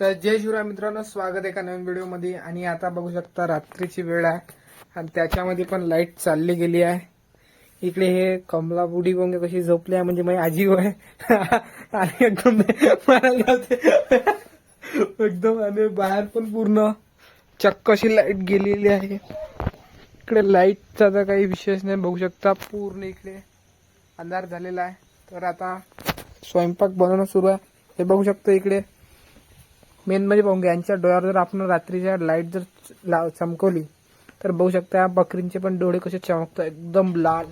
तर जय शिवराय मित्रांनो स्वागत आहे एका नवीन व्हिडिओमध्ये. आणि आता बघू शकता रात्रीची वेळ आहे. आणि त्याच्यामध्ये पण लाइट चालली गेली आहे. इकडे हे कमला बुडी बोंगे कशी झोपली आहे म्हणजे माझी आजी होय. आणि एकदम मारायला एकदम आणि बाहेर पण पूर्ण चक्क अशी लाइट गेलेली आहे. इकडे लाईटचा तर काही विशेष नाही बघू शकता पूर्ण इकडे अंधार झालेला आहे. तर आता स्वयंपाक बनवणं सुरू आहे. हे बघू शकतो इकडे. मेन म्हणजे पाहून घ्या यांच्या डोळ्यावर जर आपण रात्रीच्या लाइट जर लाव चमकवली तर बघू शकता या बकरींचे पण डोळे कसे चमकतात. एकदम लाल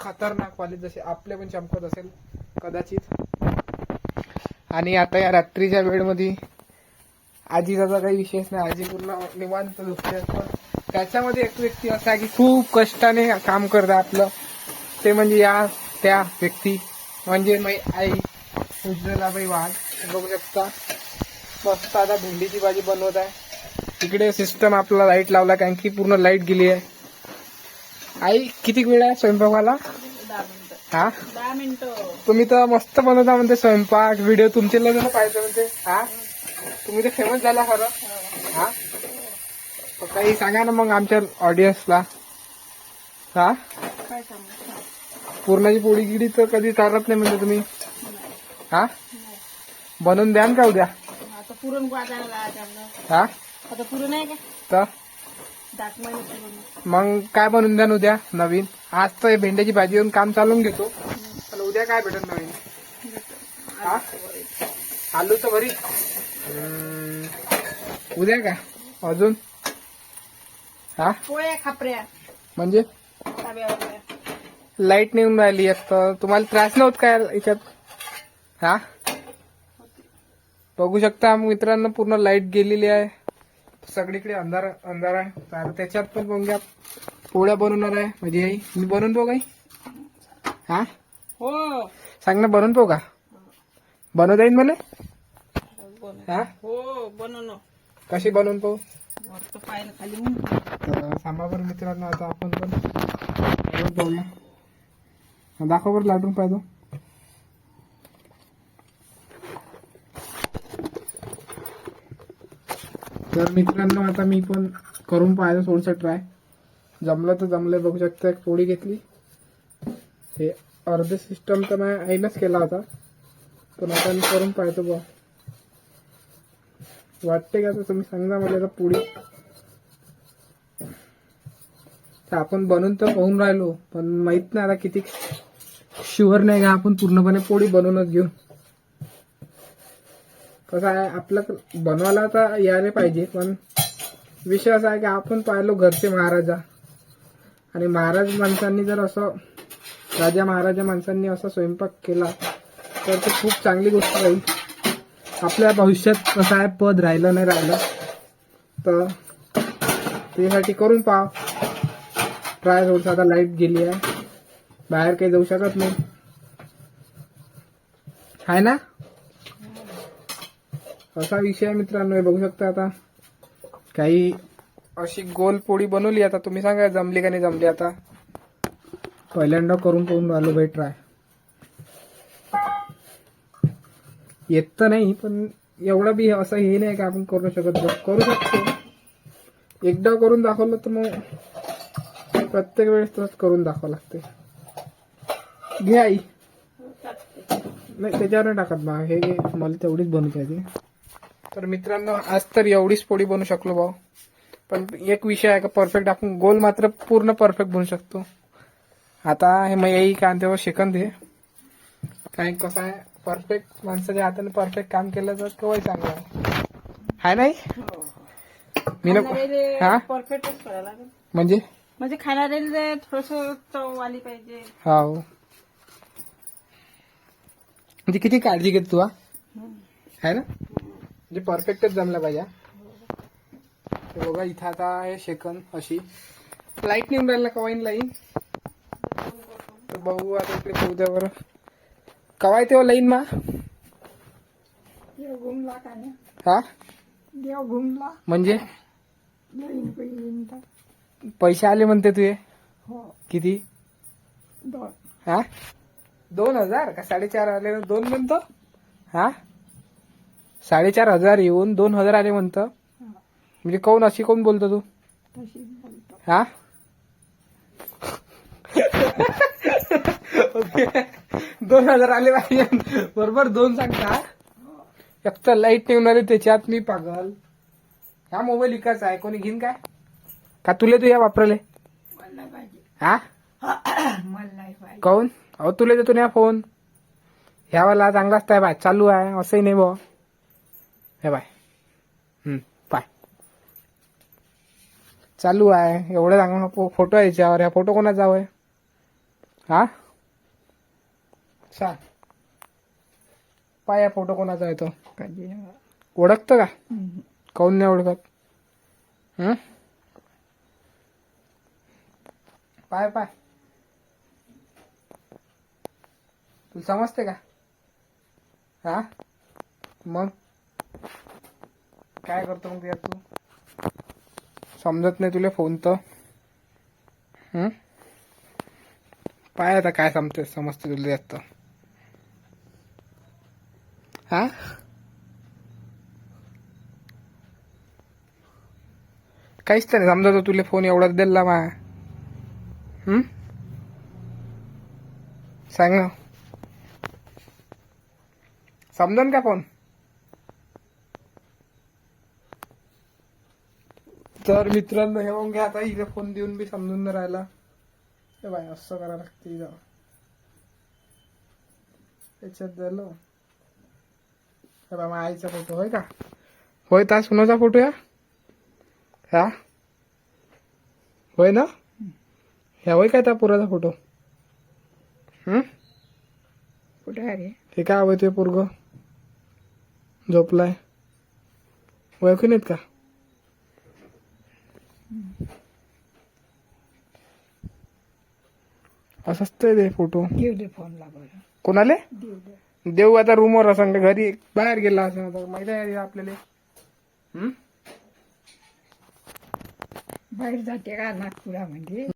खतरनाक वाले जसे आपले पण चमकत असेल कदाचित. आणि आता या रात्रीच्या वेळमध्ये आजीचा काही विशेष नाही. आजी पूर्ण निवांत झोपते पण त्याच्यामध्ये एक व्यक्ती असा आहे की खूप कष्टाने काम करतं आपलं. ते म्हणजे या त्या व्यक्ती. म्हणजे माझी आई उज्ज्वलाबाई वाघ. बघू शकता. मस्त आता भेंडीची भाजी बनवत आहे. तिकडे सिस्टम आपला लाइट लावला कारण की पूर्ण लाइट गेली आहे. आई किती वेळ आहे स्वयंपाकाला? हा? तुम्ही तर मस्त बनवता म्हणते स्वयंपाक व्हिडिओ तुमचे लग्न पाहिजे म्हणते. हा? तुम्ही तर फेमस झाला खरं. हा? काही सांगा ना मग आमच्या ऑडियन्सला हा? पूर्णाची पोळी गिडी तर कधी चालत नाही म्हणजे तुम्ही. हा? बनवून द्यान का उद्या? पुरण वाजायला लागायचं आपलं हा? आता पुरण आहे का? तर दात महिन्यात पुरण मग. काय बनवून द्या उद्या नवीन? आज तर हे भेंड्याची भाजी येऊन काम चालून घेतो. पण उद्या काय भेटत नवीन? हा? आलू तर भरी उद्या का अजून? हा? पोळ्या खापऱ्या. म्हणजे? लाइट नेऊन राहिली एक तर. तुम्हाला त्रास नव्हत काय याच्यात? हा? बघू शकता मित्रांनो पूर्ण लाइट गेलेली आहे. सगळीकडे अंधार अंधार आहे. तर त्याच्यात पण मग या पोळ्या बनवणार आहे. म्हणजे आई मी बनवून पाहू काही हा? हो. सांग ना बनवून पाहू का? बनवता येईल मला हा? हो बनवणं कशी बनवून पाहू खाली सांगा बरं मित्रांनो आता आपण पण बनवून पाहूया दाखव बरं लाटून पाहिजे तर मित्रांनो आता मी पण करून पाहायचं थोडंसं ट्राय जमलं तर जमलं बघू शकता एक पोळी घेतली. हे अर्धे सिस्टम तर मी आईनच केला होता. पण आता मी करून पाहतो बा वाटते का तर तुम्ही सांगा मला आता पोळी? तर आपण बनवून तर पाहून राहिलो पण माहीत नाही आता किती शुअर नाही का आपण पूर्णपणे पोळी बनवूनच घेऊ. कसं आहे आपलं बनवायला तर यायला पाहिजे पण विषय असा आहे की आपण पाहिलो घरचे महाराजा. आणि महाराज माणसांनी जर असं राजा महाराजा माणसांनी असा स्वयंपाक केला तर ते खूप चांगली गोष्ट राहील. आपल्या भविष्यात कसं आहे पद राहिलं नाही राहिलं तर त्यासाठी करून पाहा. ट्राय थोडस आता लाइट गेली आहे. बाहेर काही जाऊ शकत नाही. आहे ना? असा विषय मित्रांनो हे बघू शकता आता. काही अशी गोल पोळी बनवली आता. तुम्ही सांगा जमली का नाही जमली आता? पहिल्यांदा करून पाहून आलो बाई ट्राय येत तर नाही पण एवढं बी असं हे नाही का आपण करू शकत. करू शकतो. एकदा करून दाखवलं तर मग प्रत्येक वेळेस तसंच करून दाखवावं लागते. घे आई. नाही त्याच्यावर नाही टाकत बा. हे मला तेवढीच बनवू पाहिजे तर मित्रांनो आज तर एवढीच पोळी बनवू शकलो भाऊ. पण एक विषय आहे का परफेक्ट आपण गोल मात्र पूर्ण परफेक्ट बनवू शकतो. आता हे मग येई का तेव्हा शिकन दे. काय कसं आहे परफेक्ट माणसाच्या हाताने परफेक्ट काम केलं तर केव्हाही चांगलं आहे. हाय नाही? मी नको. हा? परफेक्टच करायला लागेल. म्हणजे? म्हणजे खाणारे थोडस चव आली पाहिजे. हा हो. म्हणजे किती काळजी घेत तू हा? आहे ना? म्हणजे परफेक्टच जमला पाहिजे हा. बघा इथं आता आहे शेकन अशी. लाइट नेऊन राहिला का वाईन लाईन तर बघू आता इकडे पाहू द्या बरं कवाय तेव्हा लाईन मा? देव घुमला का नाही? हा? देव घुमला. म्हणजे? पैसे आले म्हणते तुझे? हो. किती? दोन. हा? दोन हजार? का साडेचार आले? दोन म्हणतो? हा? साडेचार हजार येऊन दोन हजार आले म्हणतं. म्हणजे कोण अशी कोण बोलतो तू? हा? ओके. दोन हजार आले पाहिजे बरोबर दोन सांगता. एक तर लाइट आहे त्याच्यात मी पागल. हा मोबाईल विकायचा आहे. कोणी घेईन काय? का तुले तू या वापरले हा? काऊन? अहो तुला देतो ना फोन. ह्यावाला चांगलाच आहे. बाय चालू आहे. असंही नाही बा हे बाय. हम्म पाय. चालू आहे. एवढं चांगलं नको. फोटो आहे याच्यावर. ह्या फोटो कोणाचा आहे? हा? सांग. पाय या फोटो कोणाचा आहे तो? ओळखतं का? काऊन नाही ओळखत? हं? पाय पाय. तुला समजते का? हा? मग? काय करतो मग यार तू? समजत नाही तुला फोन तर. पाय आता काय समजते समजते तुला जास्त हा? काहीच तर नाही समजत तुला फोन एवढाच दिला मा. सांग ना. समजन का फोन? तर मित्रांनो हे मग घ्या आता हिला फोन देऊन बी समजून नाही राहिला. हे बाय असं करायला लागते हिला. त्याच्यात झालं. हे बा माझ्या आईचा फोटो होय का? होय ता सुनाचा फोटो या? हा? होय ना? ह्या होय काय त्या पुराचा फोटो हम्म? कुठे आहे हे काय हवंय ते पोरग? झोपलाय? ओळखून येत का? असंच ते फोटो. देऊ फोन लागला. कोणाले? देऊ दे देऊ आता रूमवर असं घरी बाहेर गेला असं आता माहिती आहे आपल्याला. हम्म? बाहेर जाते का नागपुरामध्ये?